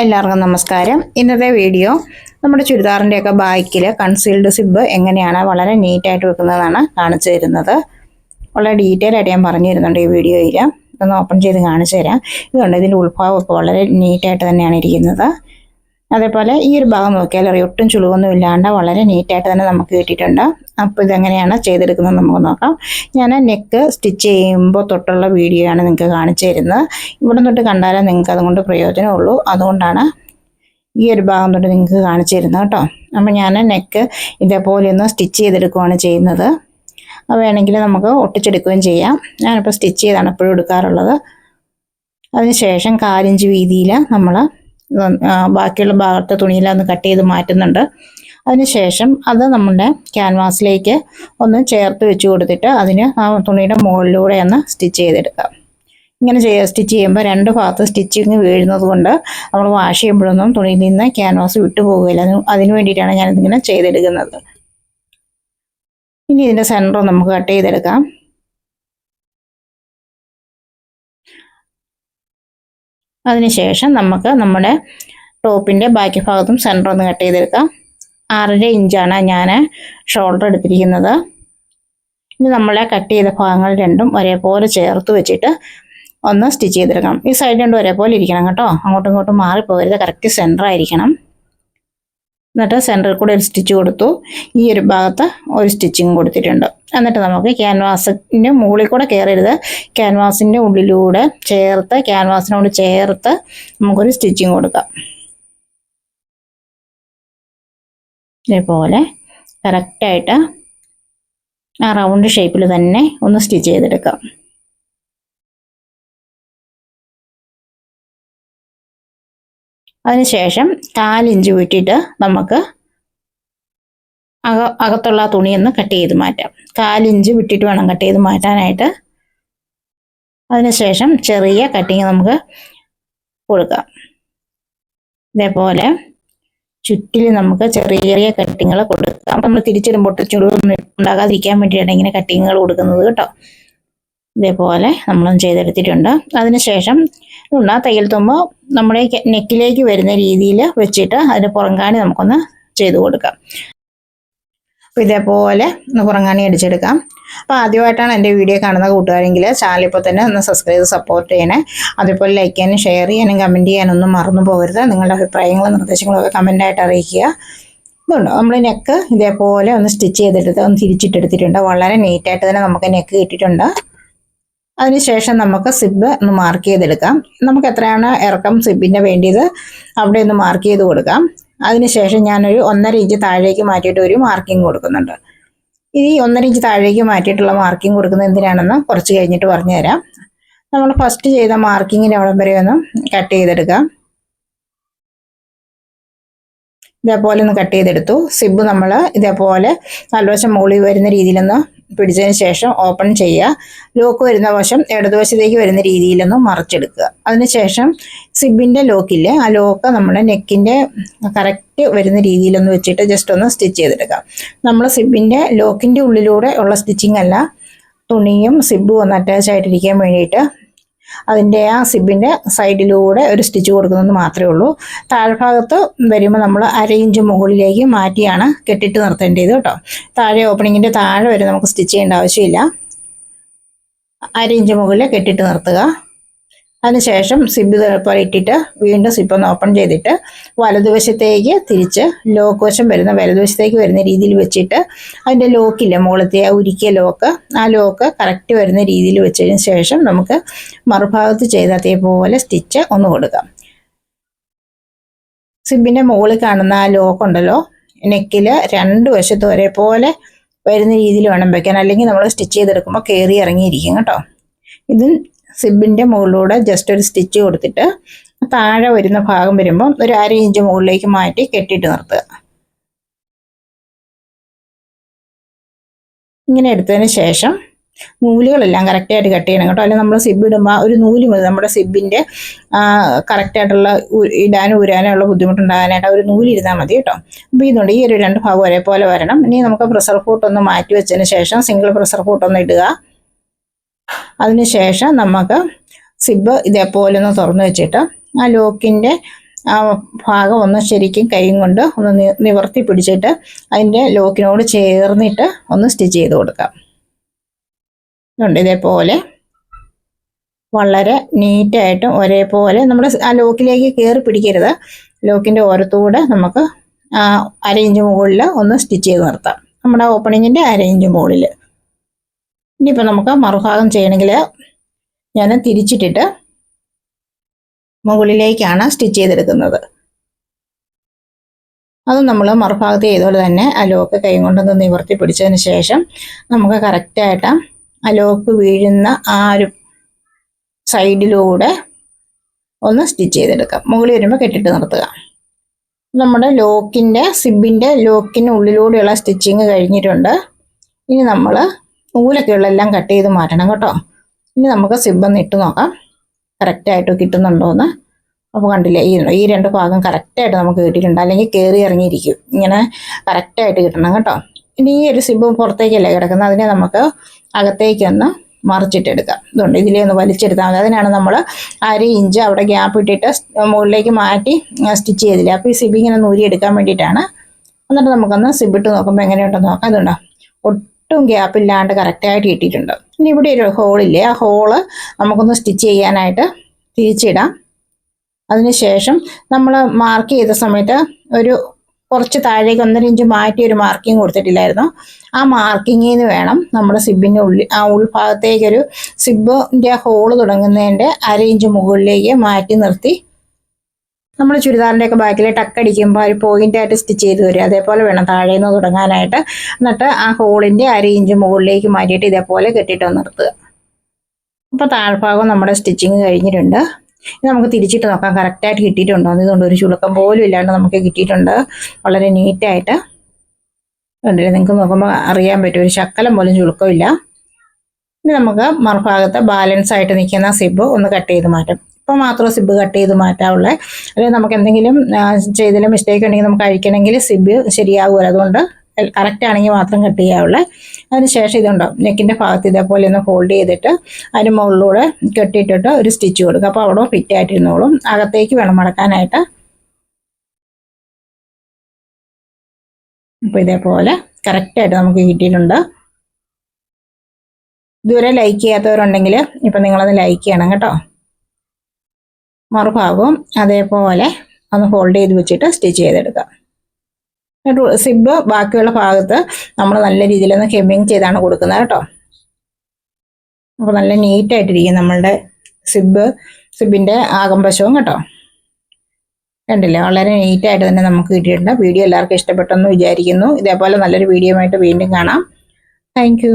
എല്ലാവർക്കും നമസ്കാരം. ഇന്നത്തെ വീഡിയോ നമ്മുടെ ചുരിദാറിന്റെയൊക്കെ ബാക്കിൽ കൺസീൽഡ് സിബ് എങ്ങനെയാണ് വളരെ നീറ്റായിട്ട് വെക്കുന്നതാണ് കാണിച്ചു തരുന്നത്. വളരെ ഡീറ്റെയിൽ ആയിട്ട് ഞാൻ പറഞ്ഞു തരുന്നുണ്ട് ഈ വീഡിയോയിൽ ഇതൊന്ന് ഓപ്പൺ ചെയ്ത് കാണിച്ചു തരാം. ഇതുകൊണ്ട് ഇതിന്റെ ഉൾഭാഗമൊക്കെ വളരെ നീറ്റായിട്ട് തന്നെയാണ് ഇരിക്കുന്നത്. അതേപോലെ ഈ ഒരു ഭാഗം നോക്കിയാൽ അറിയാം ഒട്ടും ചുളിവൊന്നും ഇല്ലാണ്ട് വളരെ നീറ്റായിട്ട് തന്നെ നമുക്ക് കിട്ടിയിട്ടുണ്ട്. അപ്പോൾ ഇതെങ്ങനെയാണ് ചെയ്തെടുക്കുന്നത് നമുക്ക് നോക്കാം. ഞാൻ നെക്ക് സ്റ്റിച്ച് ചെയ്യുമ്പോൾ തൊട്ടുള്ള വീഡിയോ ആണ് നിങ്ങൾക്ക് കാണിച്ചു തരുന്നത്. ഇവിടെ തൊട്ട് കണ്ടാലേ നിങ്ങൾക്ക് അതുകൊണ്ട് പ്രയോജനമുള്ളൂ. അതുകൊണ്ടാണ് ഈ ഒരു ഭാഗം തൊട്ട് നിങ്ങൾക്ക് കാണിച്ചു തരുന്നത് കേട്ടോ. അപ്പോൾ ഞാൻ നെക്ക് ഇതേപോലെ ഒന്ന് സ്റ്റിച്ച് ചെയ്തെടുക്കുകയാണ് ചെയ്യുന്നത്. അപ്പോൾ വേണമെങ്കിൽ നമുക്ക് ഒട്ടിച്ചെടുക്കുകയും ചെയ്യാം. ഞാനിപ്പോൾ സ്റ്റിച്ച് ചെയ്താണ് എപ്പോഴും എടുക്കാറുള്ളത്. അതിനുശേഷം കാലിഞ്ച് വീതിയിൽ നമ്മൾ ബാക്കിയുള്ള ഭാഗത്തെ തുണിയെല്ലാം ഒന്ന് കട്ട് ചെയ്ത് മാറ്റുന്നുണ്ട്. അതിനുശേഷം അത് നമ്മുടെ ക്യാൻവാസിലേക്ക് ഒന്ന് ചേർത്ത് വെച്ച് കൊടുത്തിട്ട് അതിന് ആ തുണിയുടെ മുകളിലൂടെ ഒന്ന് സ്റ്റിച്ച് ചെയ്തെടുക്കാം. ഇങ്ങനെ ചെയ്യ സ്റ്റിച്ച് ചെയ്യുമ്പോൾ രണ്ട് ഭാഗത്ത് സ്റ്റിച്ചിങ് വീഴുന്നത് കൊണ്ട് നമ്മൾ വാഷ് ചെയ്യുമ്പോഴൊന്നും തുണിയിൽ നിന്ന് ക്യാൻവാസ് വിട്ടു അതിന് അതിന് വേണ്ടിയിട്ടാണ് ഞാനിതിങ്ങനെ ചെയ്തെടുക്കുന്നത്. ഇനി ഇതിന്റെ സെന്റർ നമുക്ക് കട്ട് ചെയ്തെടുക്കാം. അതിനുശേഷം നമുക്ക് നമ്മുടെ ടോപ്പിന്റെ ബാക്കി ഭാഗത്തും സെന്റർ ഒന്ന് കട്ട് ചെയ്തെടുക്കാം. ആറര ഇഞ്ചാണ് ഞാൻ ഷോൾഡർ എടുത്തിരിക്കുന്നത്. ഇനി നമ്മളെ കട്ട് ചെയ്ത ഭാഗങ്ങൾ രണ്ടും ഒരേപോലെ ചേർത്ത് വെച്ചിട്ട് ഒന്ന് സ്റ്റിച്ച് ചെയ്തെടുക്കണം. ഈ സൈഡ് രണ്ടും ഒരേപോലെ ഇരിക്കണം കേട്ടോ. അങ്ങോട്ടും ഇങ്ങോട്ടും മാറിപ്പോകരുത്. കറക്റ്റ് സെന്റർ ആയിരിക്കണം. എന്നിട്ട് സെന്ററിൽ കൂടെ ഒരു സ്റ്റിച്ച് കൊടുത്തു. ഈ ഒരു ഭാഗത്ത് ഒരു സ്റ്റിച്ചിങ് കൊടുത്തിട്ടുണ്ട്. എന്നിട്ട് നമുക്ക് ക്യാൻവാസിന്റെ മുകളിൽ കൂടെ കയറരുത് ക്യാൻവാസിന്റെ ഉള്ളിലൂടെ ചേർത്ത് ക്യാൻവാസിനോട് ചേർത്ത് നമുക്കൊരു സ്റ്റിച്ചിങ് കൊടുക്കാം. ഇതേപോലെ കറക്റ്റായിട്ട് ആ റൗണ്ട് ഷേപ്പിൽ തന്നെ ഒന്ന് സ്റ്റിച്ച് ചെയ്തെടുക്കാം. അതിനുശേഷം കാലിഞ്ച് വിട്ടിട്ട് നമുക്ക് അക അകത്തുള്ള തുണിയൊന്ന് കട്ട് ചെയ്ത് മാറ്റാം. കാലിഞ്ച് വിട്ടിട്ട് വേണം കട്ട് ചെയ്ത് മാറ്റാനായിട്ട്. അതിനുശേഷം ചെറിയ കട്ടിങ് നമുക്ക് കൊടുക്കാം. ഇതേപോലെ ചുറ്റിൽ നമുക്ക് ചെറിയ ചെറിയ കട്ടിങ്ങൾ കൊടുക്കാം. നമ്മൾ തിരിച്ചിടുമ്പോൾ ചുടുവൊന്നും ഉണ്ടാകാതിരിക്കാൻ വേണ്ടിയാണ് ഇങ്ങനെ കട്ടിങ്ങുകൾ കൊടുക്കുന്നത് കേട്ടോ. ഇതേപോലെ നമ്മളും ചെയ്തെടുത്തിട്ടുണ്ട്. അതിനുശേഷം ഉണ്ട് തയ്യൽ തുമ്പ് നമ്മുടെ നെക്കിലേക്ക് വരുന്ന രീതിയിൽ വെച്ചിട്ട് അതിന് പുറങ്കാണി നമുക്കൊന്ന് ചെയ്തു കൊടുക്കാം. അപ്പോൾ ഇതേപോലെ ഒന്ന് പുറങ്കാണി അടിച്ചെടുക്കാം. അപ്പോൾ ആദ്യമായിട്ടാണ് എന്റെ വീഡിയോ കാണുന്ന കൂട്ടുകാരെങ്കിൽ ചാനൽ ഇപ്പോൾ തന്നെ ഒന്ന് സബ്സ്ക്രൈബ് ചെയ്ത് സപ്പോർട്ട് ചെയ്യണേ. അതേപോലെ ലൈക്ക് ചെയ്യാനും ഷെയർ ചെയ്യാനും കമന്റ് ചെയ്യാനും ഒന്നും മറന്നു പോകരുത്. നിങ്ങളുടെ അഭിപ്രായങ്ങളും നിർദ്ദേശങ്ങളും ഒക്കെ കമന്റായിട്ട് അറിയിക്കുക. ഇതുണ്ട്? നമ്മൾ നെക്ക് ഇതേപോലെ ഒന്ന് സ്റ്റിച്ച് ചെയ്തെടുത്ത് ഒന്ന് തിരിച്ചിട്ടെടുത്തിട്ടുണ്ട്. വളരെ നീറ്റായിട്ട് തന്നെ നമുക്ക് നെക്ക് കിട്ടിയിട്ടുണ്ട്. അതിനുശേഷം നമുക്ക് സിബ് ഒന്ന് മാർക്ക് ചെയ്തെടുക്കാം. നമുക്ക് എത്രയാണ് ഇറക്കം സിബിന്റെ വേണ്ടിയത്? അവിടെ ഒന്ന് മാർക്ക് ചെയ്ത് കൊടുക്കാം. അതിനുശേഷം ഞാനൊരു ഒന്നര ഇഞ്ച് താഴേക്ക് മാറ്റിയിട്ട് ഒരു മാർക്കിംഗ് കൊടുക്കുന്നുണ്ട്. ഈ ഒന്നര ഇഞ്ച് താഴേക്ക് മാറ്റിയിട്ടുള്ള മാർക്കിംഗ് കൊടുക്കുന്നത് എന്തിനാണെന്ന് കുറച്ച് കഴിഞ്ഞിട്ട് പറഞ്ഞു തരാം നമ്മൾ ഫസ്റ്റ് ചെയ്ത മാർക്കിങ്ങിന്റെ അവിടം വരെ ഒന്ന് കട്ട് ചെയ്തെടുക്കാം. ഇതേപോലെ ഒന്ന് കട്ട് ചെയ്തെടുത്തു. സിബ് നമ്മൾ ഇതേപോലെ നല്ലവശം മുകളിൽ വരുന്ന രീതിയിലൊന്ന് പിടിച്ചതിന് ശേഷം ഓപ്പൺ ചെയ്യുക. ലോക്ക് വരുന്ന വശം ഇടതുവശത്തേക്ക് വരുന്ന രീതിയിലൊന്ന് മറച്ചെടുക്കുക. അതിനുശേഷം സിബിന്റെ ലോക്കില്ലേ ആ ലോക്ക് നമ്മുടെ നെക്കിന്റെ കറക്റ്റ് വരുന്ന രീതിയിലൊന്ന് വെച്ചിട്ട് ജസ്റ്റ് ഒന്ന് സ്റ്റിച്ച് ചെയ്തെടുക്കാം നമ്മൾ സിബിന്റെ ലോക്കിന്റെ ഉള്ളിലൂടെ ഉള്ള സ്റ്റിച്ചിങ് അല്ല തുണിയും സിബും ഒന്ന് അറ്റാച്ച് ആയിട്ടിരിക്കാൻ വേണ്ടിയിട്ട് അതിന്റെ ആ സിബിന്റെ സൈഡിലൂടെ ഒരു സ്റ്റിച്ച് കൊടുക്കുന്നത് മാത്രമേ ഉള്ളൂ. താഴ്ഭാഗത്ത് വരുമ്പോൾ നമ്മൾ അര ഇഞ്ച് മുകളിലേക്ക് മാറ്റിയാണ് കെട്ടിട്ട് നിർത്തേണ്ടത് കേട്ടോ. താഴെ ഓപ്പണിങ്ങിന്റെ താഴെ വരെ നമുക്ക് സ്റ്റിച്ച് ചെയ്യേണ്ട ആവശ്യമില്ല. അര ഇഞ്ച് മുകളിൽ കെട്ടിട്ട് നിർത്തുക. അതിനുശേഷം സിബ് പോലെ ഇട്ടിട്ട് വീണ്ടും സിബ് ഒന്ന് ഓപ്പൺ ചെയ്തിട്ട് വലതുവശത്തേക്ക് തിരിച്ച് ലോക്ക് വശം വരുന്ന വലതുവശത്തേക്ക് വരുന്ന രീതിയിൽ വെച്ചിട്ട് അതിന്റെ ലോക്കില്ല മുകളത്തെ ആ ഉരുക്കിയ ലോക്ക് ആ ലോക്ക് കറക്റ്റ് വരുന്ന രീതിയിൽ വെച്ചതിന് ശേഷം നമുക്ക് മറുഭാഗത്ത് ചെയ്ത അതേപോലെ സ്റ്റിച്ച് ഒന്ന് കൊടുക്കാം. സിബിന്റെ മുകളിൽ കാണുന്ന ആ ലോക്ക് ഉണ്ടല്ലോ നെക്കിൽ രണ്ട് വശത്തും ഒരേപോലെ വരുന്ന രീതിയിൽ വേണം വെക്കാൻ. അല്ലെങ്കിൽ നമ്മൾ സ്റ്റിച്ച് ചെയ്തെടുക്കുമ്പോൾ കയറി ഇറങ്ങിയിരിക്കും കേട്ടോ. ഇത് സിബിന്റെ മുകളിലൂടെ ജസ്റ്റ് ഒരു സ്റ്റിച്ച് കൊടുത്തിട്ട് താഴെ വരുന്ന ഭാഗം വരുമ്പോൾ ഒരു അര ഇഞ്ച് മുകളിലേക്ക് മാറ്റി കെട്ടിയിട്ട് നിർത്തുക. ഇങ്ങനെ എടുത്തതിന് ശേഷം നൂലുകളെല്ലാം കറക്റ്റായിട്ട് കട്ട് ചെയ്യണം കേട്ടോ. അല്ലെങ്കിൽ നമ്മൾ സിബ് ഇടുമ്പോൾ ഒരു നൂൽ മതി നമ്മുടെ സിബിന്റെ കറക്റ്റായിട്ടുള്ള ഇടാനും ഊരാനും ഉള്ള ബുദ്ധിമുട്ടുണ്ടാകാനായിട്ട് ഒരു നൂൽ ഇരുന്നാൽ മതി കേട്ടോ. അപ്പോൾ ഇതുകൊണ്ട് ഈ ഒരു രണ്ട് ഭാഗം ഒരേപോലെ വരണം. ഇനി നമുക്ക് പ്രഷർ ഫൂട്ട് ഒന്ന് മാറ്റി വെച്ചതിന് ശേഷം സിംഗിൾ പ്രഷർ ഫൂട്ട് ഒന്ന് ഇടുക. അതിനുശേഷം നമുക്ക് സിബ് ഇതേപോലെ ഒന്ന് തുറന്നു വെച്ചിട്ട് ആ ലോക്കിന്റെ ആ ഭാഗം ഒന്ന് ശരിക്കും കൈയും കൊണ്ട് ഒന്ന് നിവർത്തി പിടിച്ചിട്ട് അതിന്റെ ലോക്കിനോട് ചേർന്നിട്ട് ഒന്ന് സ്റ്റിച്ച് ചെയ്ത് കൊടുക്കാം. ഉണ്ട് ഇതേപോലെ. വളരെ നീറ്റായിട്ടും ഒരേപോലെ നമ്മൾ ആ ലോക്കിലേക്ക് കയറി പിടിക്കരുത്. ലോക്കിന്റെ ഓരത്തൂടെ നമുക്ക് അര ഇഞ്ച് മുകളിൽ ഒന്ന് സ്റ്റിച്ച് ചെയ്ത് നിർത്താം. നമ്മുടെ ഓപ്പണിങ്ങിന്റെ അര ഇഞ്ച് മുകളിൽ. ഇനിയിപ്പോൾ നമുക്ക് മറുഭാഗം ചെയ്യണമെങ്കിൽ ഞാൻ തിരിച്ചിട്ടിട്ട് മുകളിലേക്കാണ് സ്റ്റിച്ച് ചെയ്തെടുക്കുന്നത്. അത് നമ്മൾ മറുഭാഗത്ത് ചെയ്തതുപോലെ തന്നെ അലോക്ക് ലോക്ക് കൈ കൊണ്ടൊന്ന് നിവർത്തി പിടിച്ചതിന് ശേഷം നമുക്ക് കറക്റ്റായിട്ട് ആ ലോക്ക് വീഴുന്ന ആ ഒരു സൈഡിലൂടെ ഒന്ന് സ്റ്റിച്ച് ചെയ്തെടുക്കാം. മുകളിൽ വരുമ്പോൾ കെട്ടിട്ട് നിർത്തുക. നമ്മുടെ ലോക്കിന്റെ സിബിന്റെ ലോക്കിന്റെ ഉള്ളിലൂടെയുള്ള സ്റ്റിച്ചിങ് കഴിഞ്ഞിട്ടുണ്ട്. ഇനി നമ്മൾ നൂലൊക്കെ എല്ലാം കട്ട് ചെയ്ത് മാറ്റണം കേട്ടോ. ഇനി നമുക്ക് സിബ് ഇട്ട് നോക്കാം. കറക്റ്റായിട്ട് കിട്ടുന്നുണ്ടോ എന്ന്. അപ്പോൾ കണ്ടില്ലേ ഈ ഈ രണ്ട് ഭാഗം കറക്റ്റായിട്ട് നമുക്ക് കിട്ടിയിട്ടുണ്ട്. അല്ലെങ്കിൽ കയറി ഇറങ്ങിയിരിക്കും. ഇങ്ങനെ കറക്റ്റായിട്ട് കിട്ടണം കേട്ടോ. ഇനി ഈ ഒരു സിബ് പുറത്തേക്കല്ലേ കിടക്കുന്നത്? അതിനെ നമുക്ക് അകത്തേക്കൊന്ന് മറിച്ചിട്ടെടുക്കാം ഇതുണ്ട്. ഇതിലേ ഒന്ന് വലിച്ചെടുത്താൽ മതി. അതിനാണ് നമ്മൾ അര ഇഞ്ച് അവിടെ ഗ്യാപ്പ് ഇട്ടിട്ട് മുകളിലേക്ക് മാറ്റി സ്റ്റിച്ച് ചെയ്തില്ല. അപ്പോൾ ഈ സിബ് ഇങ്ങനെ നൂരിയെടുക്കാൻ വേണ്ടിയിട്ടാണ്. എന്നിട്ട് നമുക്കൊന്ന് സിബിട്ട് നോക്കുമ്പോൾ എങ്ങനെയുണ്ടെന്ന് നോക്കാം. അതുണ്ടോ ഒട്ടും ഗ്യാപ്പില്ലാണ്ട് കറക്റ്റായിട്ട് കിട്ടിയിട്ടുണ്ട്. ഇനി ഇവിടെ ഒരു ഹോളില്ലേ ആ ഹോൾ നമുക്കൊന്ന് സ്റ്റിച്ച് ചെയ്യാനായിട്ട് തിരിച്ചിടാം. അതിനുശേഷം നമ്മൾ മാർക്ക് ചെയ്ത സമയത്ത് ഒരു കുറച്ച് താഴേക്ക് ഒന്നര ഇഞ്ച് മാറ്റി ഒരു മാർക്കിംഗ് കൊടുത്തിട്ടില്ലായിരുന്നു. ആ മാർക്കിങ്ങിൽ നിന്ന് വേണം നമ്മുടെ സിബിന്റെ ഉള്ളിൽ ആ ഉൾഭാഗത്തേക്കൊരു സിബിന്റെ ഹോൾ തുടങ്ങുന്നതിന്റെ അര ഇഞ്ച് മുകളിലേക്ക് മാറ്റി നിർത്തി നമ്മൾ ചുരിദാറിന്റെ ഒക്കെ ബാക്കിൽ ടക്കടിക്കുമ്പോൾ ഒരു പോയിന്റ് ആയിട്ട് സ്റ്റിച്ച് ചെയ്ത് വരും അതേപോലെ വേണം താഴെ നിന്ന് തുടങ്ങാനായിട്ട്. എന്നിട്ട് ആ ഹോളിന്റെ അര ഇഞ്ച് മുകളിലേക്ക് മാറ്റിയിട്ട് ഇതേപോലെ കെട്ടിയിട്ട് നിർത്തുക. അപ്പോൾ താഴ്ഭാഗം നമ്മുടെ സ്റ്റിച്ചിങ് കഴിഞ്ഞിട്ടുണ്ട്. നമുക്ക് തിരിച്ചിട്ട് നോക്കാം. കറക്റ്റായിട്ട് കിട്ടിയിട്ടുണ്ടോ? ഇതുകൊണ്ട് ഒരു ചുളുക്കം പോലും ഇല്ലാണ്ട് നമുക്ക് കിട്ടിയിട്ടുണ്ട്. വളരെ നീറ്റായിട്ട് കണ്ടില്ലേ? നിങ്ങൾക്ക് നോക്കുമ്പോൾ അറിയാൻ പറ്റും. ഒരു ശക്കലം പോലും ചുളുക്കമില്ല. ഇനി നമുക്ക് മറുഭാഗത്ത് ബാലൻസ് ആയിട്ട് നിൽക്കുന്ന സിബ് ഒന്ന് കട്ട് ചെയ്ത് മാറ്റും. ഇപ്പോൾ മാത്രം സിബ് കട്ട് ചെയ്ത് മാറ്റാവുള്ളേ. അല്ലെങ്കിൽ നമുക്ക് എന്തെങ്കിലും ചെയ്തതിൽ മിസ്റ്റേക്ക് ഉണ്ടെങ്കിൽ നമുക്ക് അഴിക്കണമെങ്കിൽ സിബ് ശരിയാകുമല്ലോ അതുകൊണ്ട് കറക്റ്റ് ആണെങ്കിൽ മാത്രം കട്ട് ചെയ്യാവുള്ളേ. അതിനുശേഷം ഇതുണ്ടോ? നെക്കിന്റെ ഭാഗത്ത് ഇതേപോലെ ഒന്ന് ഹോൾഡ് ചെയ്തിട്ട് അതിന് മുകളിലൂടെ കെട്ടിയിട്ടിട്ട് ഒരു സ്റ്റിച്ച് കൊടുക്കുക. അപ്പോൾ അവിടെ ഫിറ്റ് ആയിട്ടിരുന്നോളും. അകത്തേക്ക് വേണം മടക്കാനായിട്ട്. അപ്പോൾ ഇതേപോലെ കറക്റ്റായിട്ട് നമുക്ക് കിട്ടിയിട്ടുണ്ട്. ഇതുവരെ ലൈക്ക് ചെയ്യാത്തവരുണ്ടെങ്കിൽ ഇപ്പം നിങ്ങളത് ലൈക്ക് ചെയ്യണം കേട്ടോ. മറുഭാഗവും അതേപോലെ ഒന്ന് ഹോൾഡ് ചെയ്ത് വെച്ചിട്ട് സ്റ്റിച്ച് ചെയ്തെടുക്കാം. സിബ് ബാക്കിയുള്ള ഭാഗത്ത് നമ്മൾ നല്ല രീതിയിൽ ഒന്ന് ഹെമ്മിങ് ചെയ്താണ് കൊടുക്കുന്നത് കേട്ടോ. അപ്പോൾ നല്ല നീറ്റായിട്ടിരിക്കും നമ്മളുടെ സിബ് സിബിന്റെ ആകമ്പശവും കേട്ടോ. കണ്ടില്ലേ? വളരെ നീറ്റായിട്ട് തന്നെ നമുക്ക് കിട്ടിയിട്ടുണ്ട്. വീഡിയോ എല്ലാവർക്കും ഇഷ്ടപ്പെട്ടെന്ന് വിചാരിക്കുന്നു. ഇതേപോലെ നല്ലൊരു വീഡിയോ ആയിട്ട് വീണ്ടും കാണാം. താങ്ക്